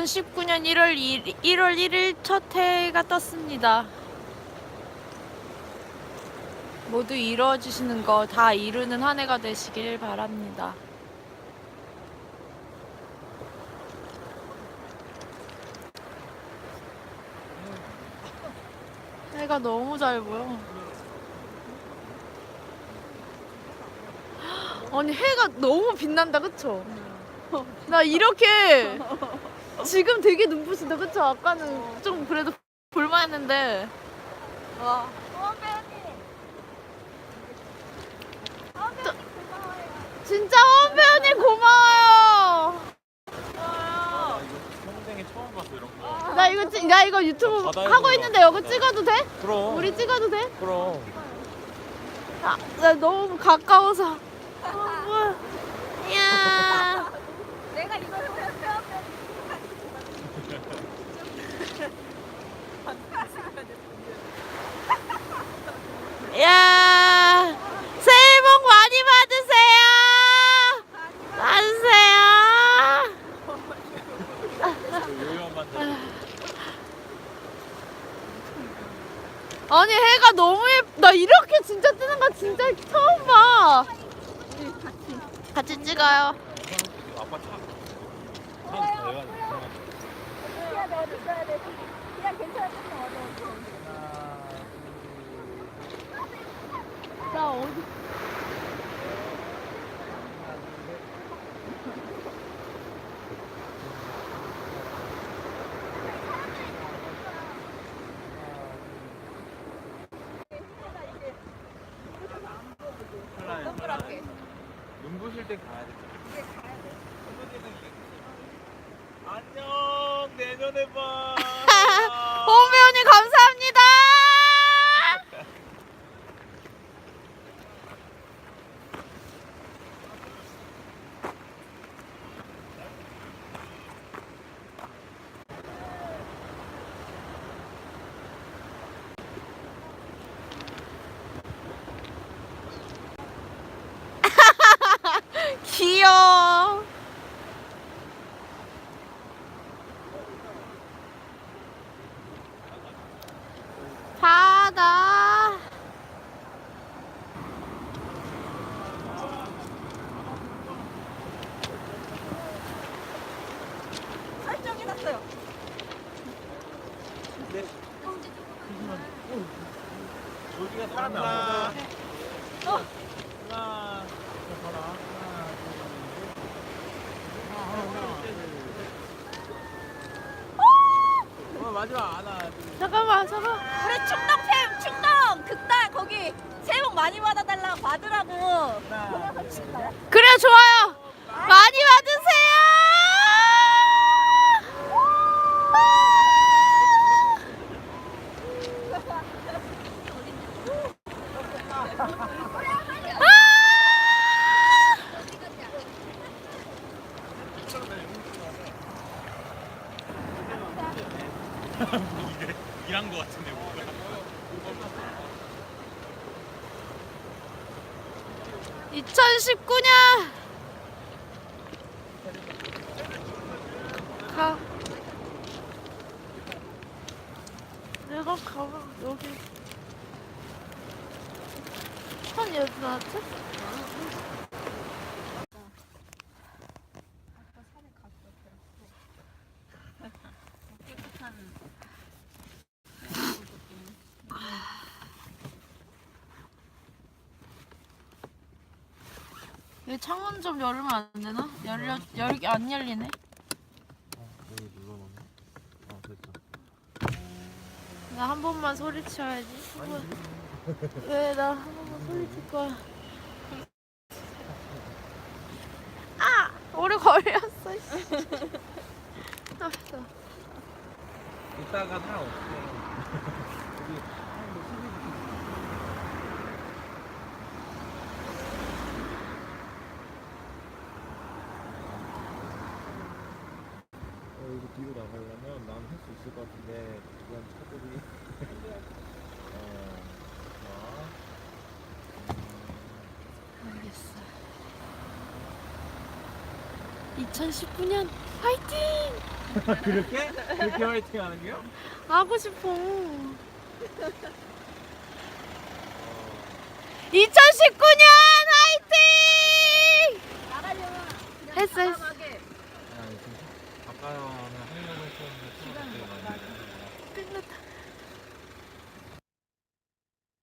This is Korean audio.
2019년 1월 1, 1월 1일 첫 해가 떴습니다. 모두 이루어지시는 거 다 이루는 한 해가 되시길 바랍니다. 해가 너무 잘 보여. 아니 해가 너무 빛난다 그쵸? 나 이렇게 지금 되게 눈부신다 그쵸? 아까는 좀 그래도 볼만했는데 와 또- 진짜 호원 배우님 고마워요 평생에 처음 봤어 이런 거. 나 이거 찍- 나 이거 유튜브 바다에서 하고 있는데 여기 찍어도 돼? 그럼. 우리 찍어도 돼? 그럼. 아, 나 너무 가까워서 어, 뭐야 야 내가 이걸 왜 펴면 야 새해 복 많이 받으세요. 받으세요. 요요한 반대. 아니 해가 너무 예. 나 이렇게 진짜 뜨는 거 진짜 처음 봐. 같이 찍어요. 아빠 차. 나 어디? 눈부실 때 가야 돼. 안녕. 내년에 봐. 호은 배우님 감사합니다. 귀여워. 바다. 설정해놨어요. 네. 여기가 사람이 안 보여. 어. 하나. 자, 봐라. 하나, 둘, 셋. 어, 마지막 하나, 둘. 잠깐만, 잠깐. 우리 충동 팸 충동 극단 거기 새해 복 많이 받아달라 받으라고. 하나, 그래, 좋아요. 많이 받으세요. 이게 일한 거 같은데 뭔가. 2019년 가 내가 가면 여기 천 여기 나왔지? 여기 창문 좀 열으면 안 되나? 열려 열기 안 열리네. 여기 눌러놓네. 어, 됐다. 나 한 번만 소리쳐야지. 왜 나 한 번만 소리칠 거야? 아 오래 걸렸어. 씨. 아, 나. 이따가 사람 없어. 여기 사람도 수비 어, 여기 뒤로 나가려면 난 할 수 있을 것 같은데 그냥 차들이 어, 자, 알겠어. 2019년 화이팅! 그렇게? 그렇게 화이팅 하는 게요? 하고 싶어. 2019년 화이팅! 했어, 했어. 아, 지금 아까는 하려고 했었는데 많이 끝났다.